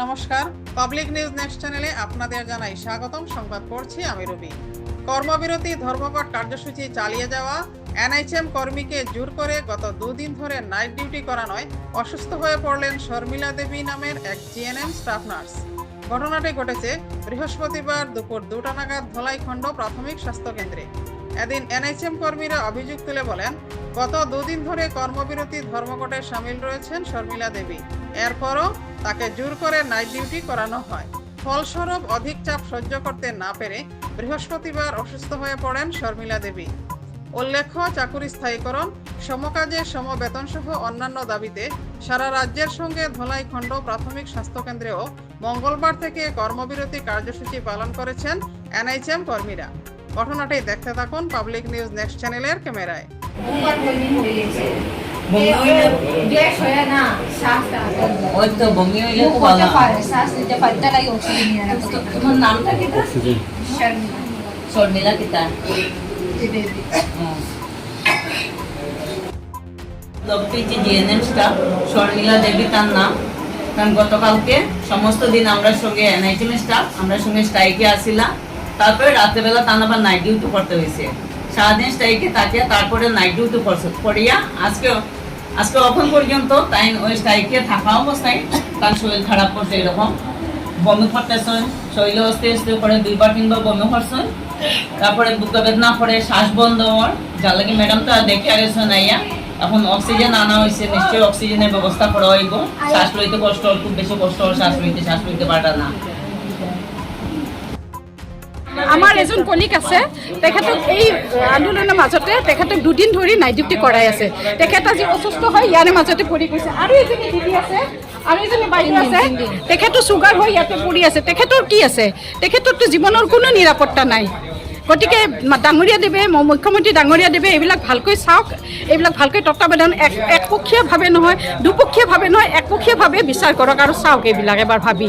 নমস্কার। Public news next চ্যানেলে আপনাদের জানাই স্বাগতম। সংবাদ পড়ছি আমি রবি। কর্মবিরতি ধর্মঘট কার্যসূচি চালিয়ে যাওয়া, এনএইচএম কর্মীকে জোর করে গত দুদিন ধরে নাইট ডিউটি করানোয় অসুস্থ হয়ে পড়লেন শর্মিলা দেবী নামের এক জিএনএম স্টাফ নার্স। ঘটনাটি ঘটেছে বৃহস্পতিবার দুপুর দুটা নাগাদ ধলাইখণ্ড প্রাথমিক স্বাস্থ্য কেন্দ্রে। এদিন এনএইচএম কর্মীরা অভিযোগ তুলে বলেন গত দুদিন ধরে কর্মবিরতি ধর্মঘটে সামিল রয়েছেন শর্মিলা দেবী। এরপরও তাকে জোর করে নাইট ডিউটি করানো হয়। ফলস্বরূপ অধিক চাপ সহ্য করতে না পেরে বৃহস্পতিবার অসুস্থ হয়ে পড়েন শর্মিলা দেবী। উল্লেখ্য, চাকুরি স্থায়ীকরণ, সমকাজে সমবেতন সহ অন্যান্য দাবিতে সারা রাজ্যের সঙ্গে ধলাইখণ্ড প্রাথমিক স্বাস্থ্যকেন্দ্রেও মঙ্গলবার থেকে কর্মবিরতি কার্যসূচি পালন করেছেন এনএইচএম কর্মীরা। ঘটনাটি দেখতে থাকুন পাবলিক নিউজ নেক্সট চ্যানেলের ক্যামেরায়। তোমার নামটা শর্মিলা কিতা দেবী জিএনএম স্টাফ শর্মিলা দেবী তার নাম। কারণ গতকালকে সমস্ত দিন আমরা সঙ্গে এনআইটিএম স্টাফ আমরা সঙ্গে স্ট্রাইকে আসিলাম। তারপরে রাত্রেবেলা তার আবার নাইট ডিউটি করতে হয়েছে। সারাদিন স্ট্রাইকে থাকে তারপরে নাইট ডিউটি করিয়া আজকে আজকে এখন পর্যন্ত, তাই ওই স্ট্রাইকে থাকা অবস্থায় তার শরীর খারাপ করছে এরকম। বমি করতেছেন, শরীরে অস্তে অস্তে করে দুইবার তিনবার বমি করছেন। তারপরে বুকে বেদনা করে শ্বাস বন্ধ হওয়ার। যার লাগে ম্যাডাম তো আর দেখে আগেছেন আইয়া এখন অক্সিজেন আনা হয়েছে নিশ্চয়ই অক্সিজেনের ব্যবস্থা করা হইব। শ্বাস লইতে কষ্ট, খুব বেশি কষ্ট শ্বাস লইতে শ্বাস লইতে পারে না। আমাৰ এজন কলিক আছে তেখেতক এই আন্দোলনৰ মাজতে তেখেতক দুদিন ধৰি নাইট ডিউটি কৰাই আছে। তেখেত আজি অসুস্থ হৈ ইয়াৰে মাজতে পৰি গৈছে। আৰু এজনী দিদি আছে আৰু এজনী বাইদেউ আছে। তেখেতো চুগাৰ হৈ ইয়াতে পৰি আছে। তেখেতৰ কি আছে? তেখেতৰতো জীৱনৰ কোনো নিৰাপত্তা নাই। গতিকে ডাঙৰীয়া দেৱে ম- মুখ্যমন্ত্ৰী ডাঙৰীয়া দেৱে এইবিলাক ভালকৈ চাওক। এইবিলাক ভালকৈ তত্বাৱধান এক একপক্ষীয়ভাৱে নহয় দুপক্ষীয়ভাৱে নহয় একপক্ষীয়ভাৱে বিচাৰ কৰক আৰু চাওক এইবিলাক এবাৰ ভাবি।